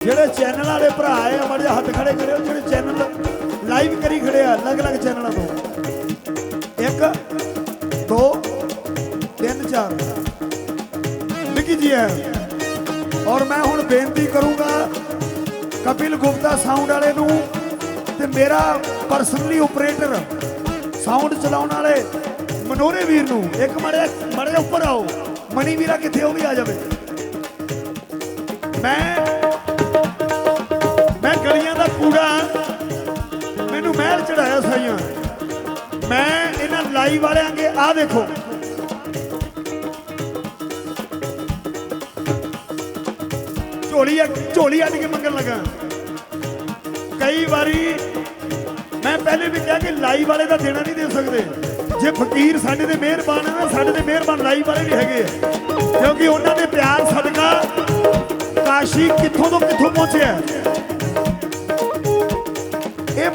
ਜਿਹੜੇ ਚੈਨਲ ਵਾਲੇ ਭਰਾ ਆ ਮੜ ਜਾ ਹੱਥ ਖੜੇ ਕਰਿਓ, ਜਿਹੜੇ ਚੈਨਲ ਲਾਈਵ ਕਰੀ ਖੜੇ ਆ, ਅਲੱਗ-ਅਲੱਗ ਚੈਨਲਾਂ ਤੋਂ ਇੱਕ, ਦੋ, ਤਿੰਨ, ਚਾਰ। ਨਿੱਕੀ ਜੀ ਹੈ ਔਰ ਮੈਂ ਹੁਣ ਬੇਨਤੀ ਕਰੂੰਗਾ ਕਪਿਲ ਗੁਪਤਾ ਸਾਊਂਡ ਵਾਲੇ ਨੂੰ ਤੇ ਮੇਰਾ ਪਰਸਨਲੀ ਆਪਰੇਟਰ ਸਾਊਂਡ ਚਲਾਉਣ ਵਾਲੇ ਮਨੋਰੇ ਵੀਰ ਨੂੰ, ਇੱਕ ਮੜਿਆ ਮੜਿਆ ਉੱਪਰ ਆਓ ਮਣੀ ਵੀਰਾ ਕਿੱਥੇ ਉਹ ਵੀ ਆ ਜਾਵੇ। ਮੈਂ ਗਲੀਆਂ ਕੂੜਾ ਮੈਨੂੰ ਮਹਿਲ ਚੜਾਇਆ ਸਾਈਆਂ। ਮੈਂ ਇਹਨਾਂ ਲਾਈਵ ਵਾਲਿਆਂ ਅੱਗੇ ਆ ਦੇਖੋ। ਝੋਲੀ ਝੋਲੀ ਅੱਡ ਕੇ ਮੰਗਣ ਲੱਗਾ। ਕਈ ਵਾਰੀ ਮੈਂ ਪਹਿਲੇ ਵੀ ਕਿਹਾ ਕਿ ਲਾਈਵ ਵਾਲੇ ਦਾ ਦੇਣਾ ਨਹੀਂ ਦੇ ਸਕਦੇ। ਜੇ ਫਕੀਰ ਸਾਡੇ ਦੇ ਮਿਹਰਬਾਨ ਹੈ ਨਾ, ਸਾਡੇ ਦੇ ਮਿਹਰਬਾਨ ਲਾਈਵ ਵਾਲੇ ਵੀ ਹੈਗੇ ਕਿਉਂਕਿ ਉਹਨਾਂ ਦੇ ਪਿਆਰ ਸਦਕਾ ਕਾਸ਼ੀ ਕਿੱਥੋਂ ਤੋਂ ਕਿੱਥੋਂ ਪਹੁੰਚਿਆ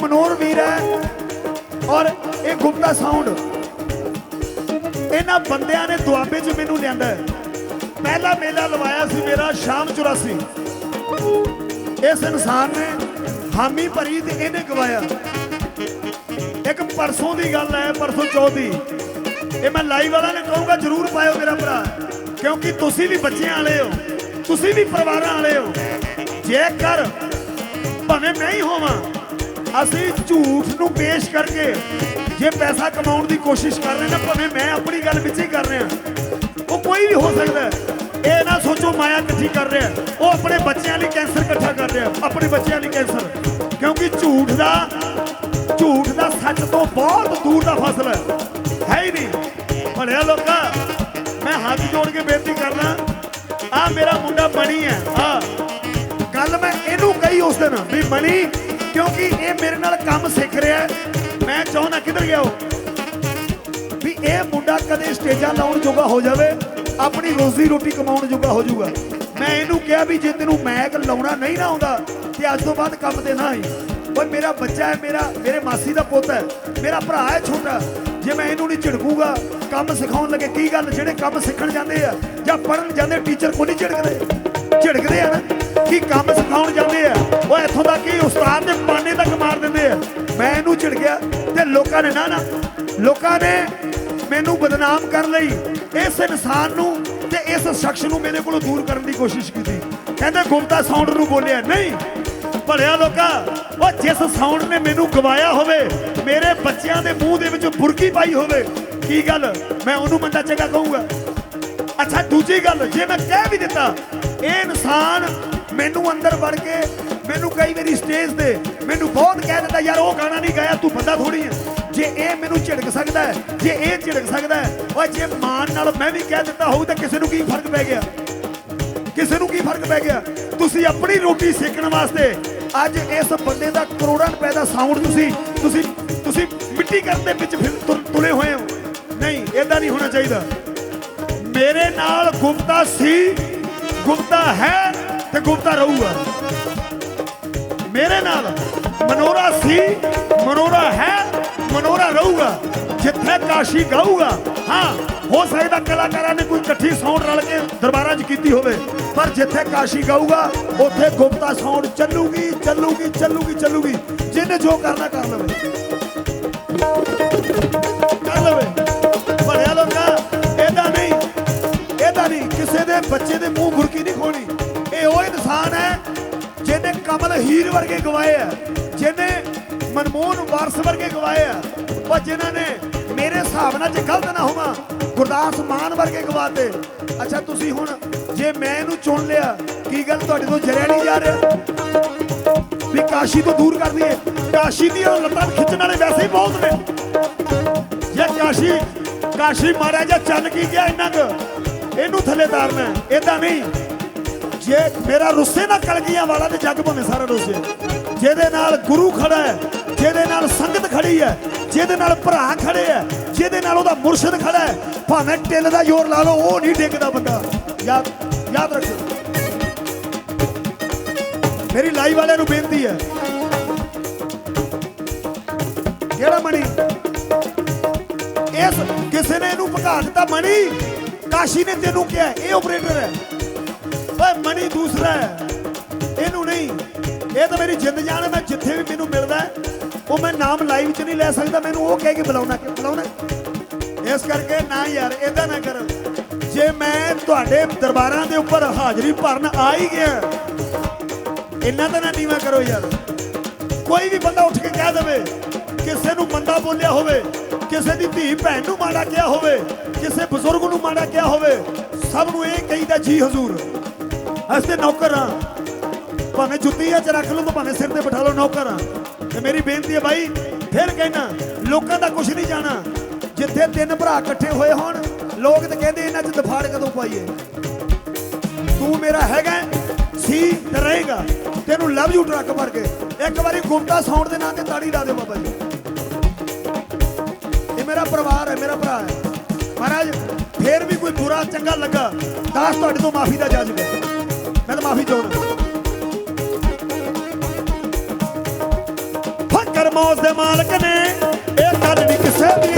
ਮਨੋਰ ਵੀਰ ਹੈ ਔਰ ਇਹ ਗੁਪਤਾ ਸਾਊਂਡ ਇਹਨਾਂ ਬੰਦਿਆਂ ਨੇ ਦੁਆਬੇ 'ਚ ਮੈਨੂੰ ਲਿਆਂਦਾ ਹੈ। ਪਹਿਲਾ ਮੇਲਾ ਲਵਾਇਆ ਸੀ ਮੇਰਾ ਸ਼ਾਮ 84 ਇਸ ਇਨਸਾਨ ਨੇ ਹਾਮੀ ਭਰੀ ਤੇ ਇਹਨੇ ਗਵਾਇਆ। ਇੱਕ ਪਰਸੋਂ ਦੀ ਗੱਲ ਹੈ, ਪਰਸੋਂ ਚੌਥੀ ਇਹ ਮੈਂ ਲਾਈਵ ਵਾਲਾ ਨੇ ਕਹੂੰਗਾ, ਜਰੂਰ ਪਾਇਓ ਮੇਰਾ ਭਰਾ, ਕਿਉਂਕਿ ਤੁਸੀਂ ਵੀ ਬੱਚਿਆਂ ਵਾਲੇ ਹੋ, ਤੁਸੀਂ ਵੀ ਪਰਿਵਾਰਾਂ ਵਾਲੇ ਹੋ। ਜੇਕਰ ਭਾਵੇਂ ਮੈਂ ਹੀ ਹੋਵਾਂ ਅਸੀਂ ਝੂਠ ਨੂੰ ਪੇਸ਼ ਕਰਕੇ ਜੇ ਪੈਸਾ ਕਮਾਉਣ ਦੀ ਕੋਸ਼ਿਸ਼ ਕਰ ਰਹੇ ਨਾ, ਭਾਵੇਂ ਮੈਂ ਆਪਣੀ ਗੱਲ ਵਿੱਚ ਹੀ ਕਰ ਰਿਹਾ। ਉਹ ਕੋਈ ਵੀ ਹੋ ਸਕਦਾ ਇਹ ਨਾ ਸੋਚੋ ਮਾਇਆ ਇਕੱਠੀ ਕਰ ਰਿਹਾ ਉਹ ਆਪਣੇ ਬੱਚਿਆਂ ਲਈ ਕੈਂਸਰ ਇਕੱਠਾ ਕਰ ਰਿਹਾ ਆਪਣੇ ਬੱਚਿਆਂ ਲਈ ਕੈਂਸਰ। ਕਿਉਂਕਿ ਝੂਠ ਦਾ ਝੂਠ ਦਾ ਸੱਚ ਤੋਂ ਬਹੁਤ ਦੂਰ ਦਾ ਫਸਲ ਹੈ। ਹੈ ਹੀ ਨਹੀਂ। ਭਲਿਆ ਲੋਕਾਂ, ਮੈਂ ਹੱਥ ਜੋੜ ਕੇ ਬੇਨਤੀ ਕਰਦਾ ਆ ਮੇਰਾ ਮੁੰਡਾ ਬਣੀ ਹੈ। ਆ ਗੱਲ ਮੈਂ ਇਹਨੂੰ ਕਹੀ ਉਸ ਦਿਨ ਵੀ ਮਣੀ ਕਿਉਂਕਿ ਇਹ ਮੇਰੇ ਨਾਲ ਕੰਮ ਸਿੱਖ ਰਿਹਾ ਹੈ। ਮੈਂ ਚਾਹੁੰਦਾ ਕਿੱਧਰ ਗਿਆ ਉਹ? ਵੀ ਇਹ ਮੁੰਡਾ ਕਦੇ ਸਟੇਜਾਂ ਲਾਉਣ ਜੋਗਾ ਹੋ ਜਾਵੇ, ਆਪਣੀ ਰੋਜ਼ੀ ਰੋਟੀ ਕਮਾਉਣ ਜੋਗਾ ਹੋ ਜਾਊਗਾ। ਮੈਂ ਇਹਨੂੰ ਕਿਹਾ ਵੀ ਜੇ ਤੈਨੂੰ ਮੈਕ ਲਾਉਣਾ ਨਹੀਂ ਨਾ ਆਉਂਦਾ, ਤੇ ਅੱਜ ਤੋਂ ਬਾਅਦ ਕੰਮ ਤੇ ਨਾ ਆਈ। ਓਏ, ਮੇਰਾ ਬੱਚਾ ਹੈ, ਮੇਰਾ, ਮੇਰੇ ਮਾਸੀ ਦਾ ਪੁੱਤ ਹੈ, ਮੇਰਾ ਭਰਾ ਹੈ ਛੋਟਾ। ਜੇ ਮੈਂ ਇਹਨੂੰ ਨਹੀਂ ਝਿੜਕੂਗਾ, ਕੰਮ ਸਿਖਾਉਣ ਲੱਗੇ, ਕੀ ਗੱਲ? ਜਿਹੜੇ ਕੰਮ ਸਿੱਖਣ ਜਾਂਦੇ ਆ ਜਾਂ ਪੜਨ ਜਾਂਦੇ, ਟੀਚਰ ਕੋ ਨਹੀਂ ਝਿੜਕਦੇ ਝਿੜਕਦੇ ਆ ਨਾ। ਕੀ ਕੰਮ ਸਿਖਾਉਣ ਜਾਂਦੇ ਆ। ਉਹ ਇੱਥੋਂ ਤੱਕ ਕਿ ਉਸਤਾਦ ਦੇ ਪਾਣੇ ਤੱਕ ਮਾਰ ਦਿੰਦੇ ਆ। ਮੈਂ ਇਹਨੂੰ ਝਿੜਕਿਆ ਤੇ ਲੋਕਾਂ ਨੇ ਨਾ ਨਾ, ਲੋਕਾਂ ਨੇ ਮੈਨੂੰ ਬਦਨਾਮ ਕਰਨ ਲਈ ਇਸ ਇਨਸਾਨ ਨੂੰ ਤੇ ਇਸ ਸ਼ਖਸ ਨੂੰ ਮੇਰੇ ਕੋਲੋਂ ਦੂਰ ਕਰਨ ਦੀ ਕੋਸ਼ਿਸ਼ ਕੀਤੀ। ਕਹਿੰਦੇ ਗੁਪਤਾ ਸਾਊਂਡ ਨੂੰ ਬੋਲਿਆ, ਨਹੀਂ, ਭਲਿਆ ਲੋਕਾ, ਉਹ ਜਿਸ ਸਾਊਂਡ ਨੇ ਮੈਨੂੰ ਗਵਾਇਆ ਹੋਵੇ, ਮੇਰੇ ਬੱਚਿਆਂ ਦੇ ਮੂੰਹ ਦੇ ਵਿੱਚ ਬੁਰਕੀ ਪਾਈ ਹੋਵੇ, ਕੀ ਗੱਲ? ਮੈਂ ਉਹਨੂੰ ਬੰਦਾ ਚੰਗਾ ਕਹੂੰਗਾ? ਅੱਛਾ, ਦੂਜੀ ਗੱਲ, ਜੇ ਮੈਂ ਕਹਿ ਵੀ ਦਿੱਤਾ, ਇਹ ਇਨਸਾਨ ਮੈਨੂੰ ਅੰਦਰ ਵੜ ਕੇ, ਮੈਨੂੰ ਕਈ ਵਾਰੀ ਸਟੇਜ ਤੇ ਮੈਨੂੰ ਬਹੁਤ ਕਹਿ ਦਿੰਦਾ, ਯਾਰ, ਉਹ ਗਾਣਾ ਨਹੀਂ ਗਾਇਆ, ਤੂੰ ਬੰਦਾ ਥੋੜੀ ਹੈ ਜੇ ਇਹ ਮੈਨੂੰ ਝਿੜਕ ਸਕਦਾ ਹੈ, ਜੇ ਇਹ ਝਿੜਕ ਸਕਦਾ ਹੈ, ਓਏ, ਜੇ ਮਾਨ ਨਾਲ ਮੈਂ ਵੀ ਕਹਿ ਦਿੱਤਾ ਹੋਊ, ਤਾਂ ਕਿਸੇ ਨੂੰ ਕੀ ਫ਼ਰਕ ਪੈ ਗਿਆ? ਕਿਸੇ ਨੂੰ ਕੀ ਫ਼ਰਕ ਪੈ ਗਿਆ? ਤੁਸੀਂ ਆਪਣੀ ਰੋਟੀ ਸੇਕਣ ਵਾਸਤੇ ਅੱਜ ਇਸ ਬੰਦੇ ਦਾ ਕਰੋੜਾਂ ਰੁਪਏ ਦਾ ਸਾਊਂਡ ਤੁਸੀਂ ਤੁਸੀਂ ਤੁਸੀਂ ਮਿੱਟੀ ਕਰਨ ਦੇ ਵਿੱਚ ਫਿਰ ਤੁਲੇ ਹੋਏ ਹੋ। ਨਹੀਂ ਇਦਾਂ ਨਹੀਂ ਹੋਣਾ ਚਾਹੀਦਾ। ਮੇਰੇ ਨਾਲ ਗੁਪਤਾ ਸੀ ਗੁਪਤਾ ਹੈ। ਤੇ ਗੁਪਤਾ ਰਹੂਗਾ। ਮੇਰੇ ਨਾਲ ਮਨੋਰਾ ਸੀ ਮਨੋਰਾ ਹੈ ਮਨੋਰਾ ਰਹੂਗਾ। ਜਿੱਥੇ ਕਾਸ਼ੀ ਗਾਊਗਾ, ਹਾਂ, ਹੋ ਸਕਦਾ ਕਲਾਕਾਰਾਂ ਨੇ ਕੋਈ ਇਕੱਠੀ ਸਾਊਂਡ ਰਲ ਕੇ ਦਰਬਾਰਾਂ 'ਚ ਕੀਤੀ ਹੋਵੇ, ਪਰ ਜਿੱਥੇ ਕਾਸ਼ੀ ਗਾਊਗਾ, ਉੱਥੇ ਗੁਪਤਾ ਸਾਊਂਡ ਚੱਲੂਗੀ ਚੱਲੂਗੀ ਚੱਲੂਗੀ ਚੱਲੂਗੀ। ਜਿਹਨੇ ਜੋ ਕਰਨਾ ਕਰ ਲਵੇ। ਕਿਸੇ ਦੇ ਬੱਚੇ ਦੇ ਮੂੰਹ ਬੁਰਕੀ ਨਹੀਂ ਖੋਣੀ। ਇਹ ਉਹ ਇਨਸਾਨ ਹੈ ਜਿਹਨੇ ਕਮਲ ਹੀਰ ਵਰਗੇ ਗਵਾਏ ਆ, ਜਿਹਨੇ ਮਨਮੋਹਨ ਵਾਰਸ ਵਰਗੇ ਗਵਾਏ ਆ, ਉਹ ਜਿਨ੍ਹਾਂ ਨੇ ਮੇਰੇ ਹਿਸਾਬ ਨਾਲ ਜੇ ਗਲਤ ਨਾ ਹੋਵਾਂ, ਗੁਰਦਾਸ ਮਾਨ ਵਰਗੇ ਗਵਾਤੇ। ਅੱਛਾ, ਤੁਸੀਂ ਹੁਣ ਜੇ ਮੈਂ ਇਹਨੂੰ ਚੁਣ ਲਿਆ, ਕੀ ਗੱਲ ਤੁਹਾਡੇ ਤੋਂ ਜਰਿਆ ਨਹੀਂ ਜਾ ਰਿਹਾ? ਵੀ ਕਾਸ਼ੀ ਤੋਂ ਦੂਰ ਕਰ ਦਈਏ। ਕਾਸ਼ੀ ਦੀਆਂ ਲੱਤਾਂ ਖਿੱਚਣ ਵਾਲੇ ਵੈਸੇ ਹੀ ਬਹੁਤ ਨੇ। ਜੇ ਕਾਸ਼ੀ ਕਾਸ਼ੀ ਮਾਰਿਆ ਜਾਂ ਚੱਲ ਕੀ ਗਿਆ ਇੰਨਾ ਕੁ ਇਹਨੂੰ ਥੱਲੇ ਤਾਰਨਾ ਇਦਾਂ ਨਹੀਂ। ਜੇ ਮੇਰਾ ਰੁੱਸੇ ਨਾ ਕਲਗੀਆਂ ਵਾਲਾ ਤੇ ਜੱਗ ਭਾਵੇਂ ਸਾਰਾ ਰੁੱਸੇ ਜਿਹਦੇ ਨਾਲ ਗੁਰੂ ਖੜਾ ਹੈ, ਜਿਹਦੇ ਨਾਲ ਸੰਗਤ ਖੜੀ ਹੈ, ਜਿਹਦੇ ਨਾਲ ਭਰਾ ਖੜੇ ਹੈ, ਜਿਹਦੇ ਨਾਲ ਉਹਦਾ ਮੁਰਸ਼ਿਦ ਖੜਾ ਹੈ, ਭਾਵੇਂ ਟਿੱਲ ਦਾ ਜ਼ੋਰ ਲਾ ਲਓ, ਉਹ ਨਹੀਂ ਡਿੱਗਦਾ ਬੰਦਾ। ਯਾਦ ਯਾਦ ਰੱਖੋ। ਮੇਰੀ ਲਾਈਵ ਵਾਲਿਆਂ ਨੂੰ ਬੇਨਤੀ ਹੈ। ਕਿਹੜਾ ਮਣੀ? ਇਸ ਕਿਸੇ ਨੇ ਇਹਨੂੰ ਭਗਾ ਦਿੱਤਾ ਮਣੀ? ਕਾਸ਼ੀ ਨੇ ਤੈਨੂੰ ਕਿਹਾ, ਇਹ ਆਪਰੇਟਰ ਹੈ। ਓਏ ਮਣੀ ਦੂਸਰਾ ਹੈ। ਇਹਨੂੰ ਨਹੀਂ। ਇਹ ਤਾਂ ਮੇਰੀ ਜਿੰਦ ਜਾਨ ਹੈ, ਮੈਂ ਜਿੱਥੇ ਵੀ ਮੈਨੂੰ ਮਿਲਦਾ ਉਹ ਮੈਂ ਨਾਮ ਲਾਈਵ 'ਚ ਨਹੀਂ ਲੈ ਸਕਦਾ। ਮੈਨੂੰ ਉਹ ਕਹਿ ਕੇ ਬੁਲਾਉਣਾ, ਕਿ ਬੁਲਾਉਣਾ ਇਸ ਕਰਕੇ ਨਾ ਯਾਰ ਇਦਾਂ ਨਾ ਕਰ। ਜੇ ਮੈਂ ਤੁਹਾਡੇ ਦਰਬਾਰਾਂ ਦੇ ਉੱਪਰ ਹਾਜ਼ਰੀ ਭਰਨ ਆ ਹੀ ਗਿਆ, ਇੰਨਾ ਤਾਂ ਨਾ ਨੀਵਾ ਕਰੋ ਯਾਰ। ਕੋਈ ਵੀ ਬੰਦਾ ਉੱਠ ਕੇ ਕਹਿ ਦੇਵੇ, ਕਿਸੇ ਨੂੰ ਮੰਦਾ ਬੋਲਿਆ ਹੋਵੇ, ਕਿਸੇ ਦੀ ਧੀ ਭੈਣ ਨੂੰ ਮਾੜਾ ਕਿਹਾ ਹੋਵੇ ਕਿਸੇ ਬਜ਼ੁਰਗ ਨੂੰ ਮਾੜਾ ਕਿਹਾ ਹੋਵੇ, ਸਭ ਨੂੰ ਇਹ ਕਹੀਦਾ ਜੀ ਹਜ਼ੂਰ। ਅਸੀਂ ਨੌਕਰ ਹਾਂ। ਭਾਵੇਂ ਜੁੱਤੀ ਆ ਚ ਰੱਖ ਲਓ ਤੇ ਭਾਵੇਂ ਸਿਰ ਤੇ ਬਿਠਾ ਲਓ ਨੌਕਰ ਹਾਂ। ਤੇ ਮੇਰੀ ਬੇਨਤੀ ਹੈ ਬਾਈ, ਫਿਰ ਕਹਿਣਾ, ਲੋਕਾਂ ਦਾ ਕੁਝ ਨਹੀਂ ਜਾਣਾ। ਜਿੱਥੇ ਤਿੰਨ ਭਰਾ ਇਕੱਠੇ ਹੋਏ ਹੋਣ, ਲੋਕ ਤੇ ਕਹਿੰਦੇ ਇਹਨਾਂ 'ਚ ਦਫਾੜ ਕਦੋਂ ਪਾਈਏ? ਤੂੰ ਮੇਰਾ ਹੈਗਾ ਸੀ ਤੇ ਰਹੇਗਾ। ਤੈਨੂੰ ਲਵ ਯੂ ਟਰੱਕ ਭਰ ਕੇ। ਇੱਕ ਵਾਰੀ ਗੁੰਮਟਾ ਸਾਊਂਡ ਦੇ ਨਾਂ ਤੇ ਤਾੜੀ ਲਾ ਦਿਓ ਬਾਬਾ ਜੀ। ਇਹ ਮੇਰਾ ਪਰਿਵਾਰ ਹੈ, ਮੇਰਾ ਭਰਾ ਹੈ। ਮਹਾਰਾਜ, ਫੇਰ ਵੀ ਕੋਈ ਬੁਰਾ ਚੰਗਾ ਲੱਗਾ, ਦਾਸ ਤੁਹਾਡੇ ਤੋਂ ਮਾਫੀ ਦਾ ਜਾਜ ਹੈ ਮੈਂ ਤਾਂ ਮਾਫੀ ਚਾਹੁੰਦਾ ਫਕਰ ਮੌਜ ਦੇ ਮਾਲਕ ਨੇ, ਇਹ ਗੱਲ ਨਹੀਂ ਕਿਸੇ ਦੀ